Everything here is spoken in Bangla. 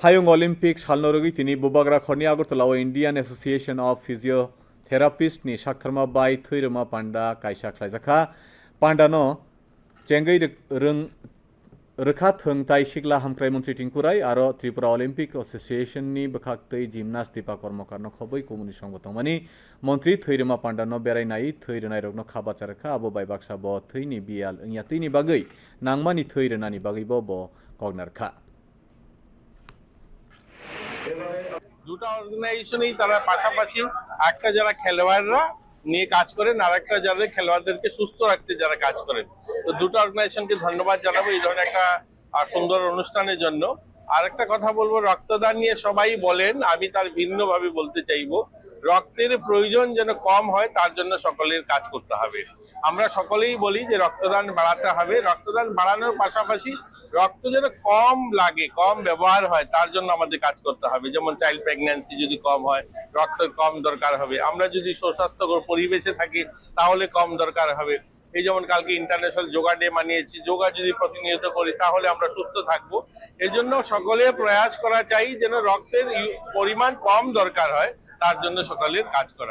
হায়ং অলিম্পিক ઓલિમ્પિક શાલનોરોગી તિની બુબાગરા ખોની આગરતલા ઇન્ડિયન એસોસિએશન ઓફ ફિઝિયોથેરાપિસ્ટની શાખરમાં બાય થઈરમા પાંડા કાયશા ખલાઈજાખા પાંડાનો চেঙ্গই রং রেখা থং তাই শিখলা হামক্রাই মন্ত্রী টিঙ্কুরাই আর ত্রিপুরা অলিম্পিক অ্যাসোসিয়েশননি বখাক্তই জিমনাস দীপা কর্মকার খবই কমুনি সংগতমানি মন্ত্রী থৈরমা নাই বেড়াইনাই থৈরনাই রগ্ন খাবাচা রেখা আবো বাই বাকসা ব থৈনি বিয়াল ইয়াতৈনি বাগৈ নাংমানি থৈরনানি বাগৈ ব ব কগনারখা দুটো অর্গানাইজেশনই তারা পাশাপাশি একটা যারা খেলোয়াড়রা নিয়ে কাজ করেন আর একটা যাদের খেলোয়াড়দেরকে সুস্থ রাখতে যারা কাজ করেন। তো দুটো অর্গানাইজেশনকে ধন্যবাদ জানাব এই ধরনের একটা সুন্দর অনুষ্ঠানের জন্য। আর একটা কথা বলব, রক্তদান নিয়ে সবাই বলেন, আমি তার ভিন্নভাবে বলতে চাইব, রক্তের প্রয়োজন যেন কম হয় তার জন্য সকলের কাজ করতে হবে। আমরা সকলেই বলি যে রক্তদান বাড়াতে হবে। রক্তদান বাড়ানোর পাশাপাশি রক্ত যেন কম লাগে, কম ব্যবহার হয়, তার জন্য আমাদের কাজ করতে হবে। যেমন চাইল্ড প্রেগন্যান্সি যদি কম হয়, রক্ত কম দরকার হবে। আমরা যদি সুস্বাস্থ্যকর পরিবেশে থাকি, তাহলে কম দরকার হবে। এই যেমন কালকে ইন্টারন্যাশনাল যোগা ডে মানিয়েছি যোগা যদি প্রতিনিয়ত করি, তাহলে আমরা সুস্থ থাকব। এর জন্য সকলে প্রয়াস করা চাই যেন রক্তের পরিমাণ কম দরকার হয়, তার জন্য সকলের কাজ করা।